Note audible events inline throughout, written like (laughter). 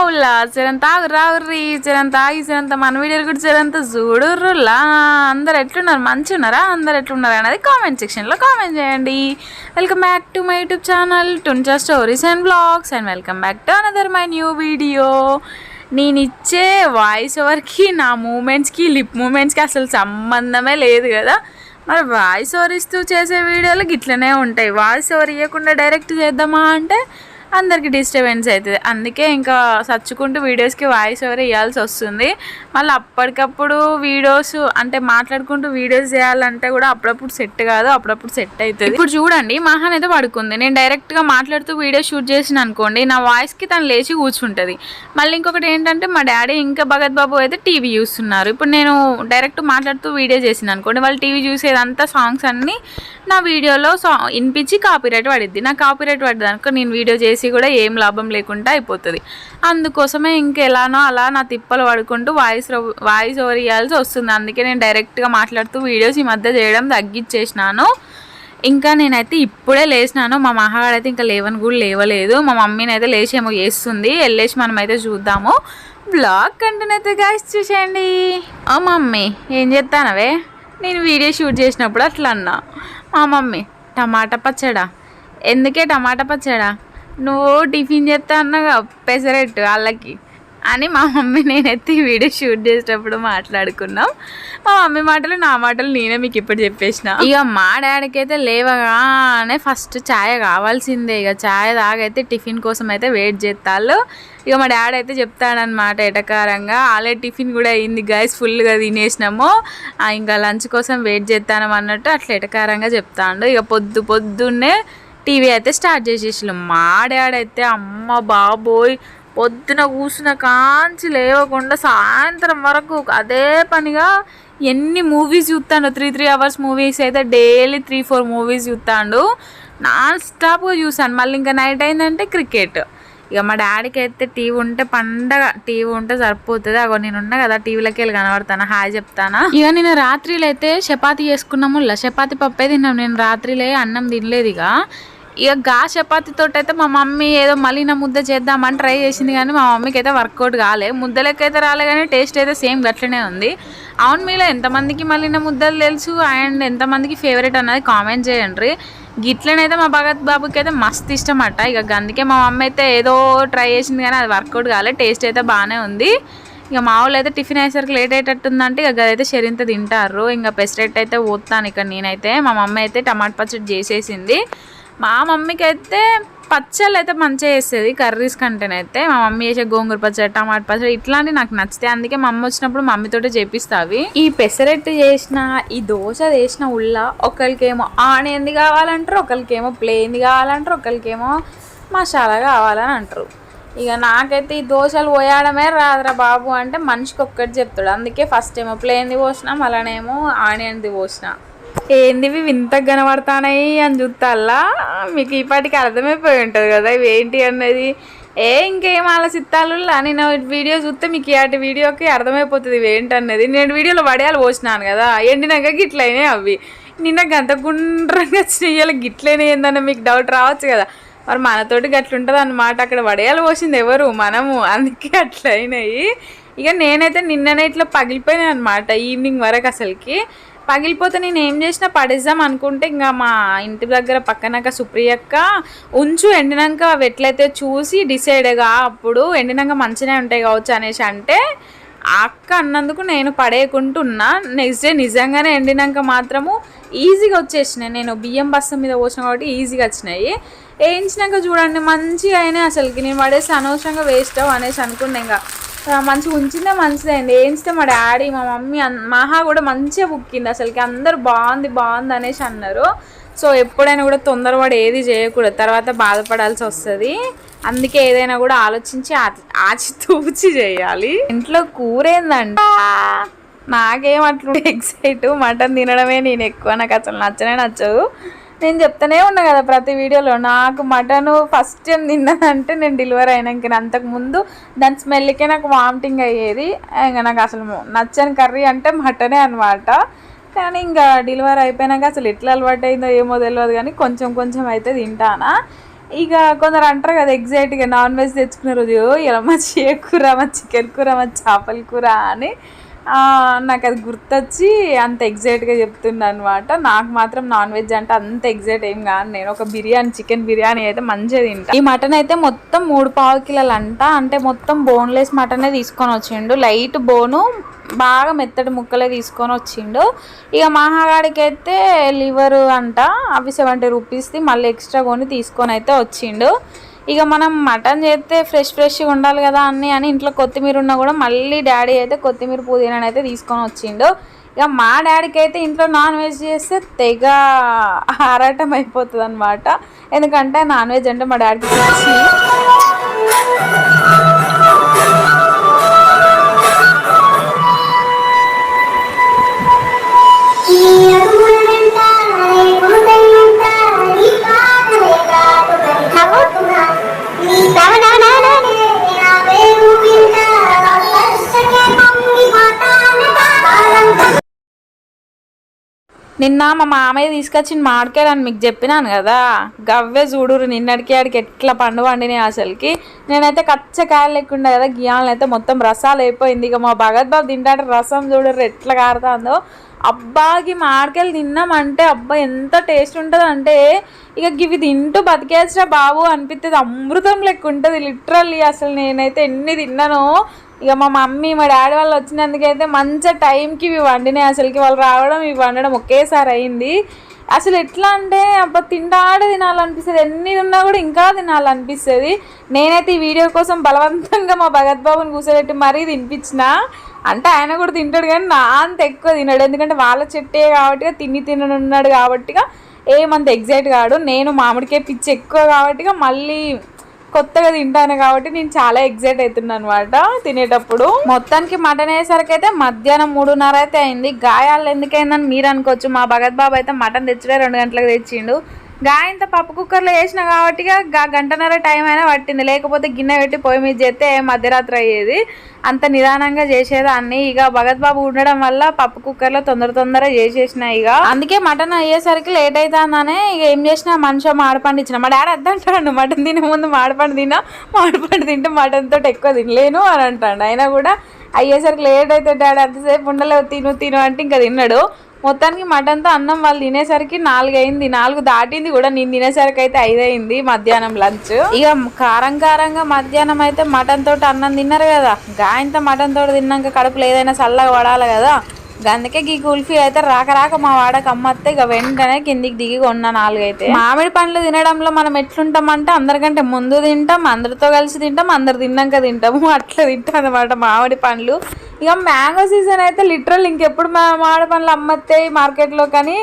ఓలా చిరంత రావుర్రి చిరంత ఆగి జరంత మన వీడియోలు కూడా చిరంత చూడుర్రులా అందరు ఎట్లున్నారు? మంచి ఉన్నారా అందరు ఎట్లున్నారు అనేది కామెంట్ సెక్షన్లో కామెంట్ చేయండి. Welcome back to my YouTube channel టుంచా stories and blogs and welcome back to another my new video నేను ఇచ్చే వాయిస్ ఓవర్కి నా మూమెంట్స్కి లిప్ మూమెంట్స్కి అసలు సంబంధమే లేదు కదా. మరి వాయిస్ ఓవర్ ఇస్తూ చేసే వీడియోలు ఇట్లనే ఉంటాయి. వాయిస్ ఓవర్ ఇవ్వకుండా డైరెక్ట్ చేద్దామా అంటే అందరికి డిస్టర్బెన్స్ అవుతుంది. అందుకే ఇంకా చచ్చుకుంటూ వీడియోస్కి వాయిస్ ఓవర్ ఇవ్వాల్సి వస్తుంది. మళ్ళీ అప్పటికప్పుడు వీడియోస్ అంటే మాట్లాడుకుంటూ వీడియోస్ చేయాలంటే కూడా అప్పుడప్పుడు సెట్ కాదు అప్పుడప్పుడు సెట్ అవుతుంది. ఇప్పుడు చూడండి మహాన్ అయితే పడుకుంది. నేను డైరెక్ట్గా మాట్లాడుతూ వీడియో షూట్ చేసిన అనుకోండి నా వాయిస్కి తను లేచి కూర్చుంటుంది. మళ్ళీ ఇంకొకటి ఏంటంటే మా డాడీ ఇంకా భగత్ బాబు అయితే టీవీ చూస్తున్నారు. ఇప్పుడు నేను డైరెక్ట్ మాట్లాడుతూ వీడియో చేసిన అనుకోండి వాళ్ళు టీవీ చూసేదంతా సాంగ్స్ అన్నీ నా వీడియోలో సా వినిపించి కాపీరైట్ పడిద్ది. నా కాపీరైట్ పడ్డదనుకో నేను వీడియో చేసి కూడా ఏం లాభం లేకుండా అయిపోతుంది. అందుకోసమే ఇంకెలానో అలా నా తిప్పలు పడుకుంటూ వాయిస్ వాయిస్ ఓవర్ ఇవ్వాల్సి వస్తుంది. అందుకే నేను డైరెక్ట్గా మాట్లాడుతూ వీడియోస్ ఈ మధ్య చేయడం తగ్గించేసినాను ఇంకా నేనైతే ఇప్పుడే లేచినాను. మా మహావాడైతే ఇంకా లేవని కూడా లేవలేదు. మా మమ్మీని అయితే లేచి ఏమో చేస్తుంది. వెళ్ళేసి మనం అయితే చూద్దాము. బ్లాగ్ కంటెంట్ అయితే గాయస్ చూసేయండి. ఓ మమ్మీ ఏం చేస్తానవే నేను వీడియో షూట్ చేసినప్పుడు అట్లా అన్నా మా మమ్మీ టమాటా పచ్చడా? ఎందుకే టమాటా పచ్చడా? నువ్వు టిఫిన్ చేస్తా అన్నగా పెసరెట్టు వాళ్ళకి అని మా మమ్మీ నేనైతే ఈ వీడియో షూట్ చేసేటప్పుడు మాట్లాడుకున్నాం. మా మమ్మీ మాటలు నా మాటలు నేనే మీకు ఇప్పుడు చెప్పేసిన. ఇక మా డాడీకి అయితే లేవగానే ఫస్ట్ ఛాయ్ కావాల్సిందే. ఇక ఛాయ్ తాగైతే టిఫిన్ కోసం అయితే వెయిట్ చేస్తాళ్ళు. ఇక మా డాడీ అయితే చెప్తాడనమాట ఎటకారంగా ఆల్రెడీ టిఫిన్ కూడా అయింది గైస్ ఫుల్గా తినేసినాము. ఇంకా లంచ్ కోసం వెయిట్ చేస్తాను అన్నట్టు అట్లా ఎటకారంగా చెప్తాడు. ఇక పొద్దు పొద్దున్నే టీవీ అయితే స్టార్ట్ చేసేసాం మా డాడీ అయితే అమ్మ బాబోయ్ పొద్దున కూర్చున్న కాంచి లేవకుండా సాయంత్రం వరకు అదే పనిగా ఎన్ని మూవీస్ చూస్తాడు త్రీ త్రీ అవర్స్ మూవీస్ అయితే డైలీ త్రీ ఫోర్ మూవీస్ చూస్తాడు నాన్ స్టాప్గా చూసాను. మళ్ళీ ఇంకా నైట్ అయిందంటే క్రికెట్ ఇక మా డాడీకి అయితే టీవీ ఉంటే పండగ టీవీ ఉంటే సరిపోతుంది. అగో నేను ఉన్నా కదా టీవీలోకి వెళ్ళి కనబడతాను? హాయ్ చెప్తానా? ఇక నేను రాత్రిలో అయితే చపాతి చేసుకున్నాము. ఇలా చపాతీ పప్పే తిన్నాం. నేను రాత్రిలే అన్నం తినలేదు ఇక. ఇక గా చపాతీతో అయితే మా మమ్మీ ఏదో మళ్ళీ నా ముద్ద చేద్దామని ట్రై చేసింది కానీ మా మమ్మీకి అయితే వర్కౌట్ కాలే. ముద్దలకి అయితే రాలే కానీ టేస్ట్ అయితే సేమ్ గట్లనే ఉంది. అవును మీలో ఎంతమందికి మళ్ళీ నా ముద్దలు తెలుసు? అండ్ ఎంతమందికి ఫేవరెట్ అన్నది కామెంట్ చేయండి. గిట్లనైతే మా భగత్ బాబుకి అయితే మస్తు ఇష్టం అట ఇక అందుకే మా మమ్మీ అయితే ఏదో ట్రై చేసింది కానీ అది వర్కౌట్ కాలే. టేస్ట్ అయితే బాగానే ఉంది. ఇక మా వాళ్ళు అయితే టిఫిన్ అయ్యేసరికి లేట్ అయ్యేటట్టుందంటే ఇక అదైతే షరింత తింటారు. ఇంకా పెసరెట్ అయితే పోతాను ఇక్కడ నేనైతే. మా మమ్మీ అయితే టమాటా పచ్చడి చేసేసింది. మా మమ్మీకి అయితే పచ్చళ్ళు అయితే మంచిగా చేస్తుంది కర్రీస్ కంటేనైతే మా మమ్మీ చేసే గోంగూర పచ్చడి టమాటా పచ్చడి ఇట్లాంటివి నాకు నచ్చుతాయి అందుకే మా అమ్మ వచ్చినప్పుడు మమ్మీతోటే చేపిస్తావి ఈ పెసరెట్టు చేసిన ఈ దోశ చేసిన ఉల్ల ఒకరికేమో ఆనియన్ది కావాలంటారు ఒకరికేమో ప్లేన్ది కావాలంటారు ఒకరికేమో మసాలా కావాలని అంటారు. ఇక నాకైతే ఈ దోశలు పోయడమే రాదురా బాబు అంటే మనిషికి ఒక్కటి చెప్తాడు. అందుకే ఫస్ట్ ఏమో ప్లేన్ది పోసిన మళ్ళనేమో ఆనియన్ది పోసిన. ఏందివి వింత కనబడతానాయి అని చూస్తాల్లా మీకు ఇప్పటికి అర్థమైపోయి ఉంటుంది కదా ఇవి ఏంటి అన్నది. ఏ ఇంకేం ఆలోచిత్తాలు? నేను వీడియో చూస్తే మీకు ఇలాంటి వీడియోకి అర్థమైపోతుంది ఇవి ఏంటన్నది నేను వీడియోలో వడియాలు పోసినాను కదా ఎండినాక గిట్లైనవి అవి. నిన్న గంత గుండ్రంగా చెయ్యాలి గిట్లయినాయి ఏందన్న మీకు డౌట్ రావచ్చు కదా. మరి మనతోటి గట్లుంటుంది అన్నమాట అక్కడ వడియాలు పోసింది ఎవరు? మనము. అందుకే అట్లయినాయి ఇక నేనైతే నిన్ననే ఇట్లా పగిలిపోయినాయి అనమాట ఈవినింగ్ వరకు అసలుకి. పగిలిపోతే నేను ఏం చేసినా పడేద్దాం అనుకుంటే ఇంకా మా ఇంటి దగ్గర పక్కనక సుప్రియక్క ఉంచు ఎండినాక అవి ఎట్లయితే చూసి డిసైడ్గా అప్పుడు ఎండినాక మంచిగా ఉంటాయి కావచ్చు అనేసి అంటే అక్క అన్నందుకు నేను పడేయకుంటున్నా నెక్స్ట్ డే నిజంగానే ఎండినాక మాత్రము ఈజీగా వచ్చేసినాయి. నేను బియ్యం బస్త మీద పోసిన కాబట్టి ఈజీగా వచ్చినాయి. వేయించినాక చూడండి మంచిగా అయినాయి అసలుకి. నేను పడేసి అనవసరంగా వేస్ట్ అనేసి అనుకున్నా ఇంకా. మంచిగా ఉంచిందే మంచిదైంది వేయించితే మా డాడీ మా మమ్మీ మహా కూడా మంచిగా బుక్కింది అసలుకి. అందరు బాగుంది బాగుంది అనేసి అన్నారు. సో ఎప్పుడైనా కూడా తొందరపడి ఏది చేయకూడదు. తర్వాత బాధపడాల్సి వస్తుంది. అందుకే ఏదైనా కూడా ఆలోచించి ఆ- ఆచి తూచి చేయాలి. ఇంట్లో కూర ఏందంట నాకేం అట్లా (laughs) ఎక్సైట్ మటన్ తినడమే నేను ఎక్కువ. నాకు అసలు నచ్చనే నచ్చదు. నేను చెప్తానే ఉన్నా కదా ప్రతి వీడియోలో నాకు మటన్ ఫస్ట్ టైం తిన్నదంటే నేను డెలివరీ అయినాక అంతకు ముందు దాని స్మెల్కే నాకు వామిటింగ్ అయ్యేది. ఇంకా నాకు అసలు నచ్చని కర్రీ అంటే మటనే అనమాట కానీ ఇంకా డెలివరీ అయిపోయినాక అసలు ఎట్లా అలవాటు అయిందో ఏమో తెలియదు కానీ కొంచెం కొంచెం అయితే తింటానా. ఇక కొందరు అంటారు కదా ఎగ్జాక్ట్గా నాన్ వెజ్ తెచ్చుకున్న రోజు ఇలా మా చే కూర మా చికెన్ కూర మా చేపల కూర అని. నాకు అది గుర్తొచ్చి అంత ఎగ్జాక్ట్గా చెప్తున్నా అనమాట నాకు మాత్రం నాన్ వెజ్ అంటే అంత ఎగ్జైట్ ఏం కాదు. నేను ఒక బిర్యానీ చికెన్ బిర్యానీ అయితే మంచిగా తింటా. ఈ మటన్ అయితే మొత్తం మూడు పావు కిలోలు అంట అంటే మొత్తం బోన్లెస్ మటనే తీసుకొని వచ్చిండు. లైట్ బోను బాగా మెత్తటి ముక్కలే తీసుకొని వచ్చిండు. ఇక మహాగాడికి అయితే లివర్ అంట. అవి సెవెంటీ రూపీస్ది. మళ్ళీ ఎక్స్ట్రా కొని తీసుకొని అయితే వచ్చిండు. ఇక మనం మటన్ చేస్తే ఫ్రెష్ ఫ్రెష్గా ఉండాలి కదా అన్ని అని ఇంట్లో కొత్తిమీర ఉన్నా కూడా మళ్ళీ డాడీ అయితే కొత్తిమీర పుదీనా అయితే తీసుకొని వచ్చిండు. ఇక మా డాడీకి అయితే ఇంట్లో నాన్ వెజ్ చేస్తే తెగ ఆరాటం అయిపోతుంది అనమాట ఎందుకంటే నాన్ వెజ్ అంటే మా డాడీకి నిన్న మా మామయ్య తీసుకొచ్చిన మామిడికాయలు మీకు చెప్పినాను కదా. గవ్వే చూడురు నిన్నటికి ఆడికి ఎట్లా పండు పండినాయి అసలుకి. నేనైతే కచ్చకాయలు లేకుండా కదా గియాలను అయితే మొత్తం రసాలు అయిపోయింది. ఇక మా భగత్ బాబు తింటాడు రసం చూడరు ఎట్లా కారుతుందో. అబ్బాకి మామిడికాయలు తిన్నామంటే అబ్బా ఎంత టేస్ట్ ఉంటుంది అంటే ఇక ఇవి తింటూ బతికేసరా బాబు అనిపిస్తుంది అమృతం లెక్క ఉంటుంది లిటరల్లీ అసలు నేనైతే ఎన్ని తిన్నానో ఇక మా మమ్మీ మా డాడీ వాళ్ళు వచ్చినందుకైతే మంచిగా టైంకి ఇవి వండినాయి. అసలుకి వాళ్ళు రావడం ఇవి వండడం ఒకేసారి అయింది. అసలు ఎట్లా అంటే అబ్బా తిండాడ తినాలనిపిస్తుంది. ఎన్ని ఉన్నా కూడా ఇంకా తినాలనిపిస్తుంది. నేనైతే ఈ వీడియో కోసం బలవంతంగా మా భగత్ బాబుని కూర్చోబెట్టి మరీ తినిపించిన. అంటే ఆయన కూడా తింటాడు కానీ నా అంత ఎక్కువ తినడు. ఎందుకంటే వాళ్ళ చెట్టే కాబట్టి తిని తిననున్నాడు కాబట్టిగా ఏమంత ఎగ్జైట్ కాడు. నేను మామిడికాయ పిచ్చి ఎక్కువ కాబట్టిగా మళ్ళీ కొత్తగా తింటాను కాబట్టి నేను చాలా ఎగ్జైట్ అవుతున్నాను అనమాట తినేటప్పుడు. మొత్తానికి మటన్ వేసరికి అయితే మధ్యాహ్నం మూడున్నర అయితే అయింది. గాయాలు ఎందుకైందని మీరు అనుకోవచ్చు. మా భగత్ బాబు అయితే మటన్ తెచ్చిడే రెండు గంటలకు తెచ్చిండు. గాయంత పప్పు కుక్కర్లో వేసిన కాబట్టి గా గంటన్నర టైం అయినా పట్టింది. లేకపోతే గిన్నె పెట్టి పొయ్యి మీద చేస్తే మధ్యరాత్రి అయ్యేది. అంత నిదానంగా చేసేదాన్ని. ఇక భగత్ బాబు ఉండడం వల్ల పప్పు కుక్కర్లో తొందర తొందర చేసేసిన ఇక. అందుకే మటన్ అయ్యేసరికి లేట్ అవుతుందనే ఇక ఏం చేసిన మనిషి మాడపండు ఇచ్చిన. మా డాడీ అద్దంటాడు మటన్ తినే ముందు మాడపండు తినా. మాడపండు తింటే మటన్ తోటి ఎక్కువ తినలేను అని అంటాడు. అయినా కూడా అయ్యేసరికి లేట్ అయితే డాడీ అంతసేపు ఉండలేవు తిను తిను అంటే ఇంకా తిన్నాడు మొత్తానికి మటన్తో అన్నం వాళ్ళు తినేసరికి నాలుగు అయింది నాలుగు దాటింది కూడా. నేను తినేసరికి అయితే ఐదు అయింది మధ్యాహ్నం లంచ్. ఇక కారం కారంగా మధ్యాహ్నం అయితే మటన్ తోటి అన్నం తిన్నారు కదా. గాయంతో మటన్ తోటి తిన్నాక కడుపులో ఏదైనా చల్లగా పడాలి కదా. అందుకే ఈ కుల్ఫీ అయితే రాక రాక మా వాడకి అమ్మత్తే ఇక వెంటనే కిందికి దిగి కొన్నా నాలుగైతే. మామిడి పండ్లు తినడంలో మనం ఎట్లుంటామంటే అందరికంటే ముందు తింటాం అందరితో కలిసి తింటాం అందరు తిన్నాక తింటాము. అట్లా తింటాం అనమాట మామిడి పండ్లు. ఇక మ్యాంగో సీజన్ అయితే లిటరల్ ఇంకెప్పుడు మా మామిడి పండ్లు అమ్మత్తాయి మార్కెట్లో కానీ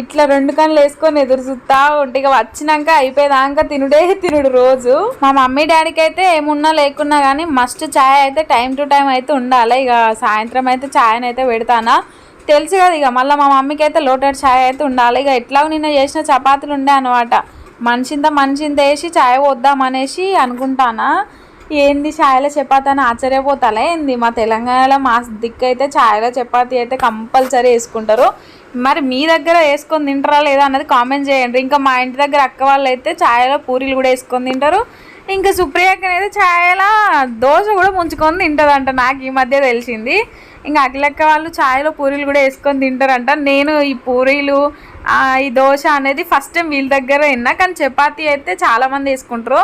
ఇట్లా రెండు కన్నులు వేసుకొని ఎదురు చూస్తా ఉంటే ఇక వచ్చినాక అయిపోయేదాకా తినుడే తినుడు రోజు. మా మమ్మీ డాడీకి అయితే ఏమున్నా లేకున్నా కానీ మస్ట్ ఛాయ్ అయితే టైం టు టైం అయితే ఉండాలి. ఇక సాయంత్రం అయితే ఛాయ్ని అయితే పెడతానా. తెలుసు కదా ఇక మళ్ళీ మా మమ్మీకి అయితే లోటెడ్ ఛాయ్ అయితే ఉండాలి. ఇక ఎట్లాగో నిన్న చేసిన చపాతీలు ఉండే అనమాట మనిషింత మనిషింత వేసి ఛాయ్ వద్దామనేసి అనుకుంటానా. ఏంది ఛాయల చపాతి అని ఆశ్చర్యపోతాలే? ఏంది? మా తెలంగాణలో మా దిక్కు అయితే ఛాయలో చపాతి అయితే కంపల్సరీ వేసుకుంటారు. మరి మీ దగ్గర వేసుకొని తింటారా లేదా అన్నది కామెంట్ చేయండి. ఇంకా మా ఇంటి దగ్గర అక్క వాళ్ళు అయితే ఛాయలో పూరీలు కూడా వేసుకొని తింటారు. ఇంకా సుప్రియకి అనేది ఛాయలో దోశ కూడా ముంచుకొని తింటుందంట. నాకు ఈ మధ్య తెలిసింది. ఇంకా అఖిలక్క వాళ్ళు ఛాయలో పూరీలు కూడా వేసుకొని తింటారంట. నేను ఈ పూరీలు ఈ దోశ అనేది ఫస్ట్ టైం వీళ్ళ దగ్గర విన్నా కానీ చపాతీ అయితే చాలామంది వేసుకుంటారు.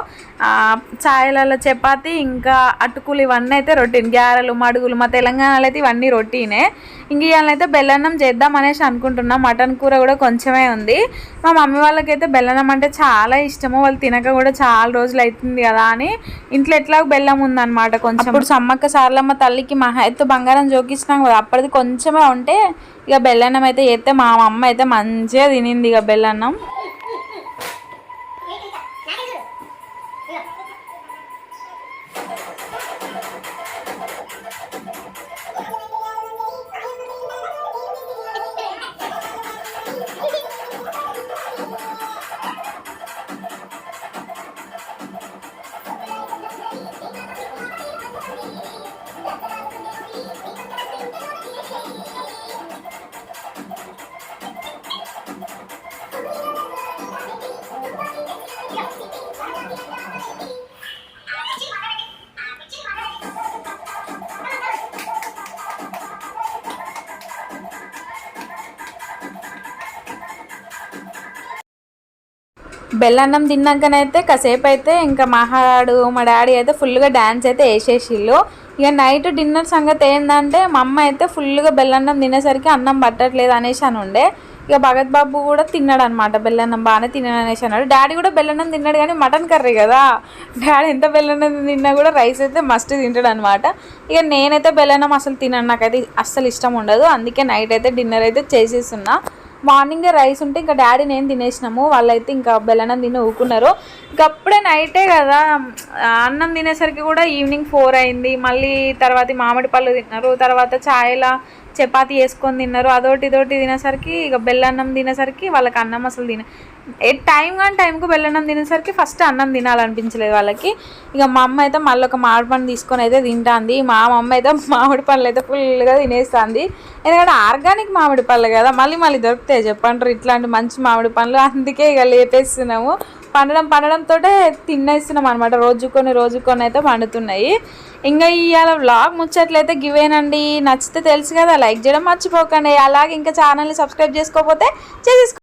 ఛాయలలో చపాతీ ఇంకా అటుకులు ఇవన్నీ అయితే రొటీన్ గ్యారెలు మడుగులు మా తెలంగాణలో అయితే ఇవన్నీ రొటీనే ఇంక ఇవాళైతే బెల్లన్నం చేద్దాం అనేసి అనుకుంటున్నాం. మటన్ కూర కూడా కొంచెమే ఉంది. మా మమ్మీ వాళ్ళకైతే బెల్లన్నం అంటే చాలా ఇష్టము. వాళ్ళు తినక కూడా చాలా రోజులు అవుతుంది కదా అని ఇంట్లో ఎట్లా బెల్లం ఉందన్నమాట కొంచెం. ఇప్పుడు సమ్మక్క సార్లమ్మ తల్లికి మహా ఎత్తు బంగారం జోకిస్తున్నాం కదా అప్పటిది కొంచెమే ఉంటే ఇక బెల్లన్నం అయితే చేస్తే మా అమ్మ అయితే మంచి మంచిగా తినింది ఇక బెల్లన్నం. బెల్లన్నం తిన్నాకనైతే కాసేపు అయితే ఇంకా మహాడు మా డాడీ అయితే ఫుల్గా డ్యాన్స్ అయితే వేసేసిళ్ళు. ఇక నైట్ డిన్నర్ సంగతి ఏంటంటే మా అమ్మ అయితే ఫుల్గా బెల్లన్నం తినేసరికి అన్నం పట్టట్లేదు అనేసి అని ఉండే. ఇక భగత్ బాబు కూడా తిన్నాడు అనమాట బెల్లన్నం బాగానే తిన్నాడు అనేసి అన్నాడు. డాడీ కూడా బెల్లన్నం తిన్నాడు కానీ మటన్ కర్రీ కదా. డాడీ ఎంత బెల్లన్నం తిన్నా కూడా రైస్ అయితే మస్ట్ తింటాడు అనమాట ఇక నేనైతే బెల్లన్నం అసలు తినను నాకైతే అస్సలు ఇష్టం ఉండదు. అందుకే నైట్ అయితే డిన్నర్ అయితే చేసేస్తున్నా. మార్నింగ్ రైస్ ఉంటే ఇంకా డాడీ నేను తినేసినాము వాళ్ళైతే ఇంకా బెల్లన్నం తిని ఊకున్నారు ఇంకా అప్పుడే నైటే కదా అన్నం తినేసరికి కూడా ఈవినింగ్ ఫోర్ అయింది. మళ్ళీ తర్వాత మామిడి పళ్ళు తిన్నారు తర్వాత ఛాయలా చపాతి వేసుకొని తిన్నారు. అదోటి ఇదోటి తినేసరికి ఇక బెల్లన్నం తినేసరికి వాళ్ళకి అన్నం అసలు తిన టైం కానీ టైంకు బెల్లన్నం తినేసరికి ఫస్ట్ అన్నం తినాలనిపించలేదు వాళ్ళకి. ఇక మా అమ్మ అయితే మళ్ళీ ఒక మామిడి పండు తీసుకొని అయితే తింటాంది. మా అమ్మ అయితే మామిడి పళ్ళు అయితే ఫుల్గా తినేస్తుంది. ఎందుకంటే ఆర్గానిక్ మామిడి పళ్ళు కదా మళ్ళీ మళ్ళీ దొరుకుతాయి చెప్పంటారు ఇట్లాంటి మంచి మామిడి పండ్లు అందుకే ఇక లేపేస్తున్నాము. పండడం పండడంతో తినేస్తున్నాం అనమాట రోజుకి కొన్ని అయితే పండుతున్నాయి. ఇంకా ఇవాళ వ్లాగ్ ముచ్చట్లయితే గివేనండి నచ్చితే తెలుసు కదా లైక్ చేయడం మర్చిపోకండి. అలాగే ఇంకా ఛానల్ని సబ్స్క్రైబ్ చేసుకోకపోతే చేసేసుకో